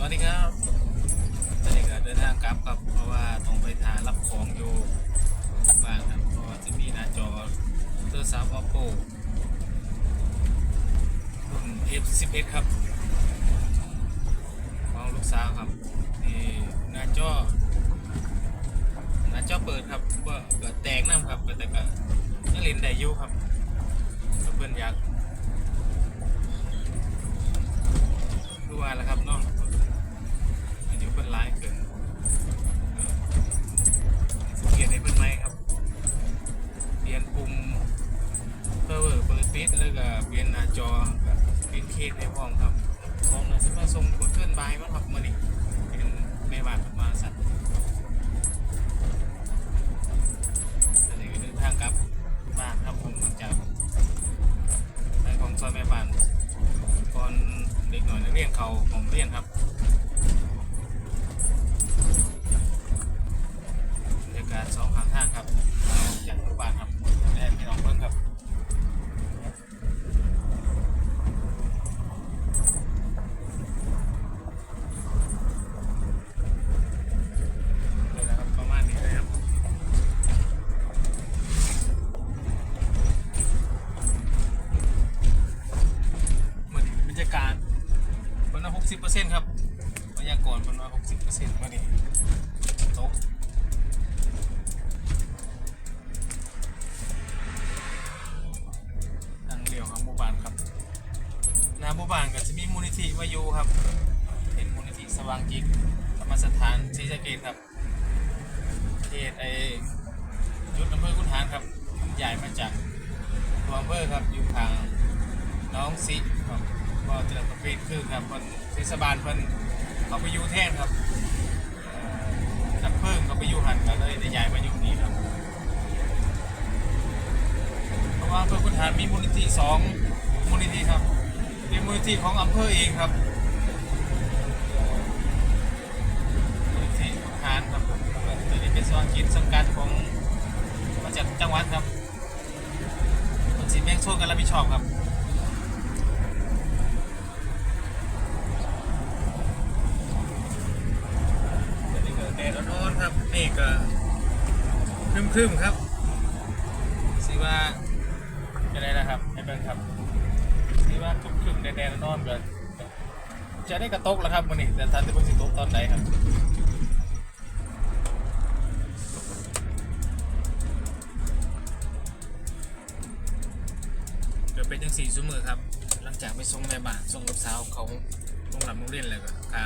สวัสดีครับตอนนี้ก็เดินทางกลับครับ เพราะว่าต้องไปทานรับของอยู่บ้านครับเพราะว่าจะมีหน้าจอโทรศัพท์ oppo รุ่น f11 ครับ ของลูกสาวครับนี่หน้าจอหน้าจอเปิดครับก็เกิดแตกน้ำครับแต่ก็ยังเล่นได้อยู่ครับเพื่อนอยากดูว่าแล้วครับนาะอา ยุเป็นร้ายเกินเปลี่ยนให้เป็นไหมครับ เปลี่ยนปุ่มเพอร์เปิดปิดแล้วก็เปลี่ยนหน้าจอกับเปลี่ยนเคสให้พร้อมครับพร้อมนะซึ่งมาส่งบนเคลื่อนบายมั้งครับมื่อนี้เป็นแม่บ้านมาสัตว์อัน สิบเปอร์เซ็นต์ครับบรรยากาศวันละหกสิบเปอร์เซ็นต์มาดิตกทางเลี้ยวของหมู่บ้านครับหนาหมู่บ้านก็จะมีมูลนิธิวายุครับ เป็นมูลนิธิสว่างจิตธรรมสถานศรีสะเกษครับเขตไอยุทธอำเภอคุนหารครับใหญ่มาจากตัวอำเภอครับอยู่ทางน้องซิครับก็เจอกับเฟซคือครับคน ทศบาลเพิ่นเขาไปอยู่แท่นครับเอ่อนักเพิ่งเขาไปอยู่หันก็เลยได้ย้ายมาอยู่นี่ครับ เพราะว่าอำเภอพุทธานมีมูลนิธิสองมูลนิธิครับเป็นมูลนิธิของอำเภอเองครับมูลนิธิพุทธานครับตัวนี้เป็นสวางกิจสังกัดของมาจากจังหวัดครับมันสิแบ่งโซนกันรับผิดชอบครับ อันนี้ก็แดดร้อ นๆครับเมครึมๆครับสิว่าจะได้นะครับให้เบิ่งครับสิว่าครึมๆแดดๆร้อนๆก็จะได้กระตกแล้วครับวันนี้แต่ท่านจะเพิ่งสิตกตอนไหนครับเกิดเป็นจังสี่ซุ้มือครับ หลังจากไปส่งแม่บ้านส่งลูกสาวเขาโรงหลับโรงเรียนแล้วก็กา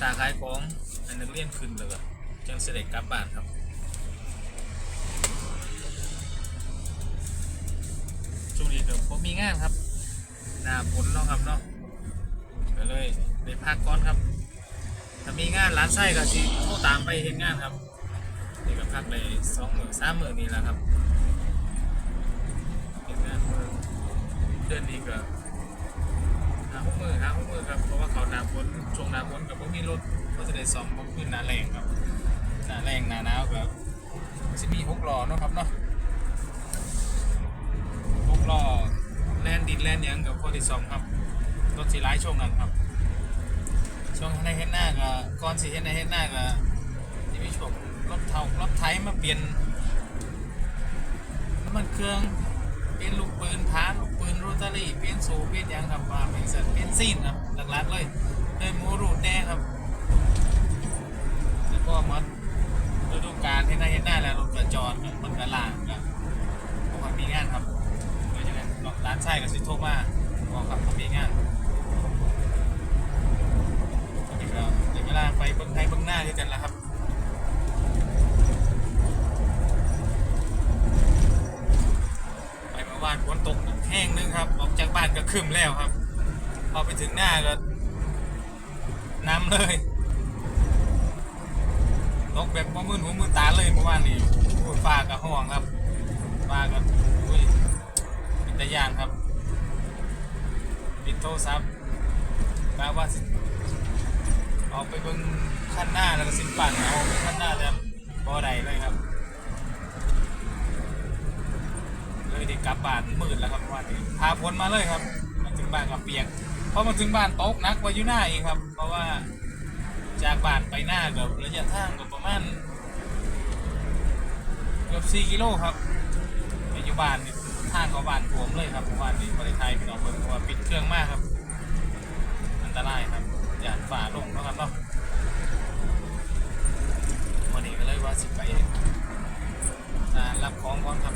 ตาขายของอันนักเรียนขึ้นเลยก็ จังเสด็จกลับบ้านครับ ช่วงนี้ก็ผมมีงานครับหน้าฝนเนาะครับเนาะก็เลยได้พักก่อนครับ ถ้ามีงานร้านไส้ก็สิโทรตามไปเห็นงานครับนี่ก็พักเลยสองหมื่นสามหมื่นนี่แหละครับเห็นงานมือเดือนนี้ก็หาหกมือหาหกมือครับเพราะว่าเขาหนาฝนช่วงหนาฝนกับพวกมีรถก็จะได้ซ่อมพวกขึ้นหนาแรงครับ หนาแรงหนาหนาวครับจะมีหกล้อเนาะครับเนาะหกล้อแลนดินแลนยังกับพวกที่ซ่อมครับรถสีร้ายช่วงนั้นครับ ช่วงในเฮ็ดหน้าก็ก่อนสิเฮ็ดในเฮ็ดหน้าก็จะมีช่วงรถเทารถไถมาเปลี่ยนน้ำมันเครื่องเป็นลูกปืนพานลูกปืนโรตารี่เป็นสูบเป็นหยังครับว่าเป็นเสร็จเป็นซีนครับหลักๆเลยเลยมูรูดแน่ครับแล้วก็มัด ฤดูกาลที่หน้าเห็นหน้าแล้วรถกระจอดครับมันกระล่างครับพวกมันมีงานครับโดยเฉพาะร้านไส้กับสิโทมาบอกครับเขามีงานตอนนี้ก็เดี๋ยวเวลาไปเบิ้งไทยเบิ้งหน้าด้วยกันแล้วครับไปเมื่อวานฝนตกแห้งนึงครับ ออกจากบ้านก็ครึมแล้วครับ พอไปถึงหน้าก็น้ำเลย ตกแบบมืดหูมืดตาเลยเมื่อวานนี้อุ้ยฟ้ากับห่วงครับฟ้าก็อุ้ยป็นตะยานครับปิดโทรศัพท์กะว่าออกไปเบิ่งขั้นหน้าแล้วก็สิปั่นเอาขั้นหน้าแต่บ่ได้เลยครับ เลยได้กลับบ้านมืดแล้วครับวันนี้พาฝนมาเลยครับมาถึงบ้านกับเปียกพอมาถึงบ้านตกนักว่ายู่หน้าเอีกครับ เพราะว่าจากบ้านไปหน้ากับระยะทางกั บประมาณเกือบ4กิโลครับปอยู่บ้านนี่ทางเขาบ้านท่วมเลยครับบ้านนี้ประเทศไทยพี่น้องเพิ่นเพราะว่าปิดเครื่องมากครับ อันตรายครับอย่าฝ่าลงเนาะครับเนาะวันนี้ก็เลยว่าสิไปอ่ารับของก่อนครับ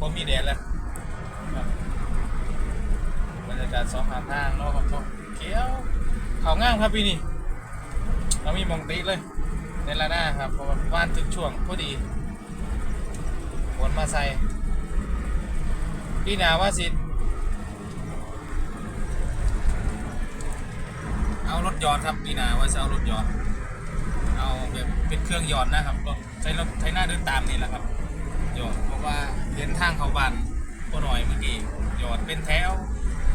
บผมมีแดดแล้วครับบรรยากาศสองข้างทางเนาะครับเนาะเขียวเขาง่ามครับพี่นี่เรามีมองติเลย ในละหน้าครับ เพราะว่าบ้านถึงช่วงพอดีฝนมาใส่พี่นาว่าสิ เอารถยอดครับพี่นาว่าจะเอารถยอด เอาแบบเป็นเครื่องยอดนะครับก็ใช้รถใช้หน้าเดินตามนี่แหละครับยอด ว่าเดินทางเขาบ้านตัวหน่อยเมื่อกี้หยอดเป็นแถว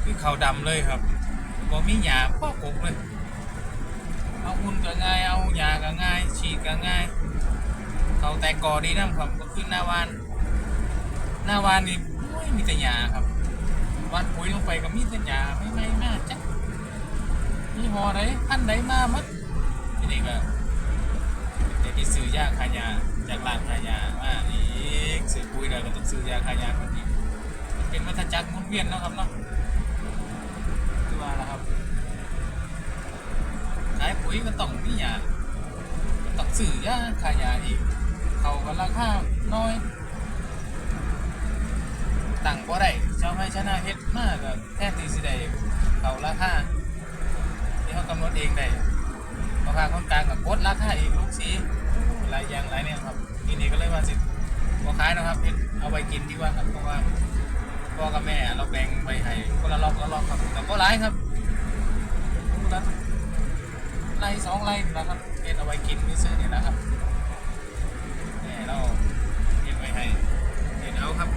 คือเขาดำเลยครับก็มีหยาพ่อกบเลยเอาหุ่นก็ง่ายเอาหยาก็ง่าย ฉีดก็ง่าย เขาแต่กอดีน้ำครับก็ขึ้นหน้าวานหน้าวานนี่โอ้ยมีแต่หยาครับวานปุ๋ยลงไปก็มีแต่หยาไม่ไม่มากจักมีหอไหนอันไหนมามัดทีนี้ก็เดี๋ยวที่ซื้อยาขายา จากร้านขายาว่าอีกซื้อปุ๋ยเราก็ต้องซื้อยาขายาคนนี้มันเป็นวัฏจักรหมุนเวียนเนาะครับเนาะคือว่าแล้วครับขายปุ๋ยก็ต้องมียาต้องซื้อยาขายาอีกเขาก็ราคาน้อยตั้งบ่ได้เจ้าให้ชนะเฮ็ดมากก็แทนที่สิได้เขาราคาที่เขากำหนดเองได้ราคาคนกลางกับกดราคาอีกลูกสี ลายอย่างหลายเนี่ยครับทีนี้ก็เลยว่าสิบ่ขายนะครับเฮ็ดเอาไปกินดีกว่าครับเพราะว่าพ่อกับแม่เราแบ่งไปให้คนละรอบละรอบครับแต่ก็หลายครับคนละไร่สองไร่นะครับเฮ็ดเอาไว้กินซื้อๆนี่นะครับแม่เราเฮ็ดไว้ให้เฮ็ดเอาครับ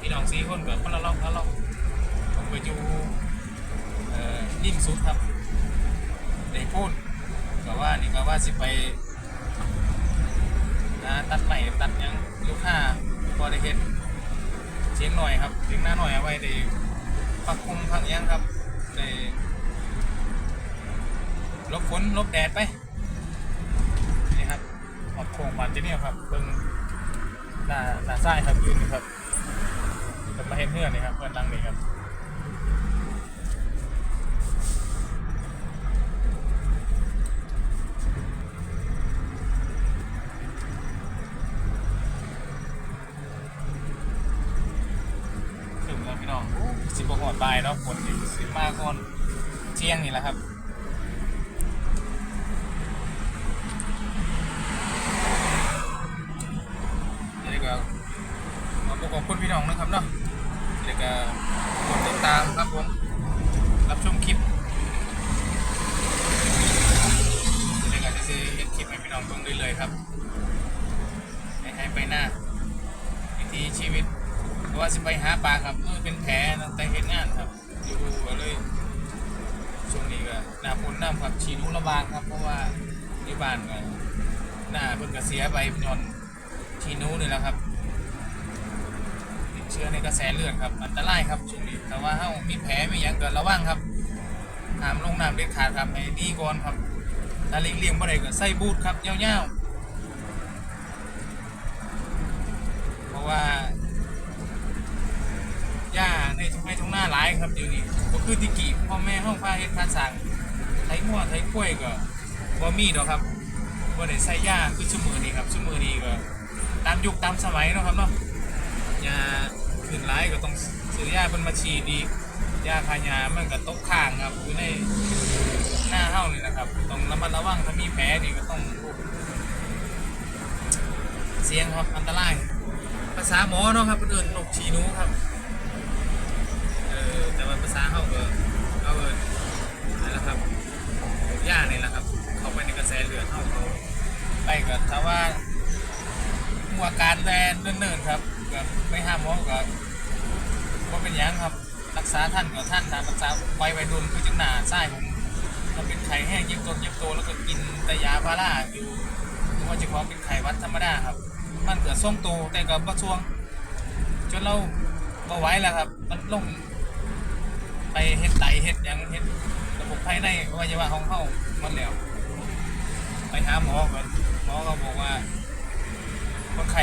พี่น้องสี่คนกับคนละรอบละรอบผมไปอยู่เอ่อยิ่งสุดครับได้พูดก็ว่านี่ก็ว่าสิไป นะตัดใหม่ตัดยังลูกค้าพอได้เห็นเชียงหน่อยครับเชียงหน้าหน่อยเอาไว้ได้พักคุมพักยังครับได้ลบฝนลบแดดไปนี่ครับหอดโค้งมันที่นี่ครับเบิ่งหน้าหน้าซ้ายครับยืนนี่ครับจะมาเห็นเพื่อนนี่ครับเพื่อนดังนี่ครับ ถึงแล้วพี่น้อง สิบหอดบายเนาะฝนสิบมาก่อนเที่ยงนี่แหละครับเดี๋ยวก็ขอขอบคุณพี่น้องนะครับเนาะเดี๋ยวก็กดติดตามครับผมรับชมคลิปเดี๋ยวก็จะซื้อเห็นคลิปให้พี่น้องเบิ่งเรื่อยๆครับให้ให้ไปหน้าวิถีชีวิต เพราะว่าสิไปหาปลาครับเออเป็นแผลตั้งแต่เห็นงานครับ อยู่ก็เลยช่วงนี้ก็หน้าฝนน้ำครับชีนูระบางครับ เพราะว่าที่บ้านก็หน้าเพิ่นก็เสียไปย้อนชีนูนี่แหละครับติดเชื้อในกระแสเลือดครับ อันตรายครับช่วงนี้แต่ว่าเฮามีแผลมีหยังเกิดระวังครับหามลงน้ำเด็ดขาดครับให้ดีก่อนครับถ้าเลี่ยงๆบ่ได้ก็ใส่บูทครับยาวๆเพราะว่า หญ้าในทุ่งไร่ทุ่งนายครับเดี๋ยวนี้ก็คือที่กี่พ่อแม่ห้องพาเฮ็ดพาสั่งไถงัวไถกล้วยก็บ่มีดอกครับบ่ได้ใส่หญ้าคือชั่วมือนี้ครับชั่วมือนี้ก็ตามยุคตามสมัยเนาะครับเนาะหญ้าขึ้นหลายก็ต้องซื้อหญ้าเพิ่นมาฉีดดีหญ้าคาหญ้ามันก็ตกข้างครับอยู่ในหน้าเฮานี่นะครับต้องระมัดระวังถ้ามีแผลนี่ก็ต้องเสี่ยงครับอันตราย ภาษาหมอเนาะครับเพิ่นเอิ้นนกชีหนูครับ เออแต่ว่าภา ษาเขาก็เขาเออนั่นแหละครับย่านี่แหละครับ เข้าไปในกระแสเลือดเขาเขาไปก็ถ้าว่าอาการแรงเนิ่นๆครับก็ไปหาหมอก็ก็เป็นยังครับรักษาท่านก็ท่านตามรักษาไวไวรุ่นคือจังหนาใช่ผมมันเป็นไข้แห้งเย็บตัวเย็บตัวแล้วก็กินแต่ยาพาราอยู่เพราะว่าเฉพาะเป็นไข้วัดธรรมดาครับ มันเกิดส่งตัวแต่ก็บ่ช่วงจนเราบ่ไหวแล้วครับ มันลง ไปเฮ็ดไตเฮ็ดหยังเฮ็ดระบบภายในอวัยวะของเฮาหมันแล้ว ไปหาหมอก่อนหมอก็บอกว่าคนไข้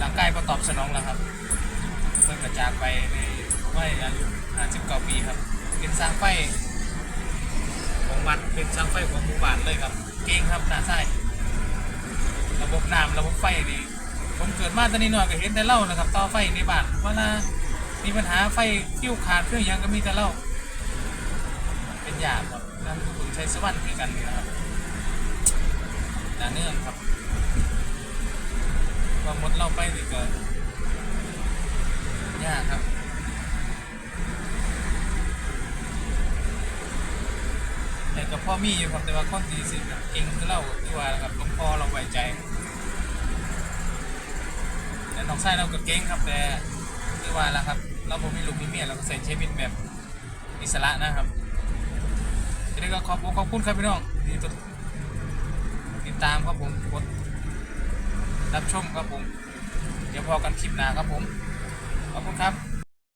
ร่างกายบ่ตอบสนองแล้วครับเพิ่นก็จากไปในวัยอายุ59ปีครับเป็นสร้างไฟของวัดเป็นสร้างไฟของหมู่บ้านเลยครับ เก่งครับหน้าใต้ระบบน้ำระบบไฟนี่ผมเกิดมาตอนนี้น้อยก็เห็นแต่เล่านะครับต่อไฟในบ้านเวลา มีปัญหาไฟกิ้วขาดเครื่องยังก็มีแต่เล่าเป็นยากครับนั่นคุณใช้สวรรค์คือกันนี่นะครับหนาเนื่องครับพอหมดเราไปนี่ก็ยากครับแต่กับพ่อมีอยู่ครับแต่ว่าคนตีสิแบบเก่งคือเราที่ว่าครับหลวงพ่อเราไว้ใจแต่น้องชายเราก็เก่งครับแต่ที่ว่าแล้วครับ เราผมมีลูกมีเมียเราก็ใส่ชีวิตแบบอิสระนะครับทีนี้ก็ขอบขอบคุณครับพี่น้องที่ติดติดตามครับผมกดรับชมครับผม เดี๋ยวพอกันคลิปหน้าครับผม ขอบคุณครับ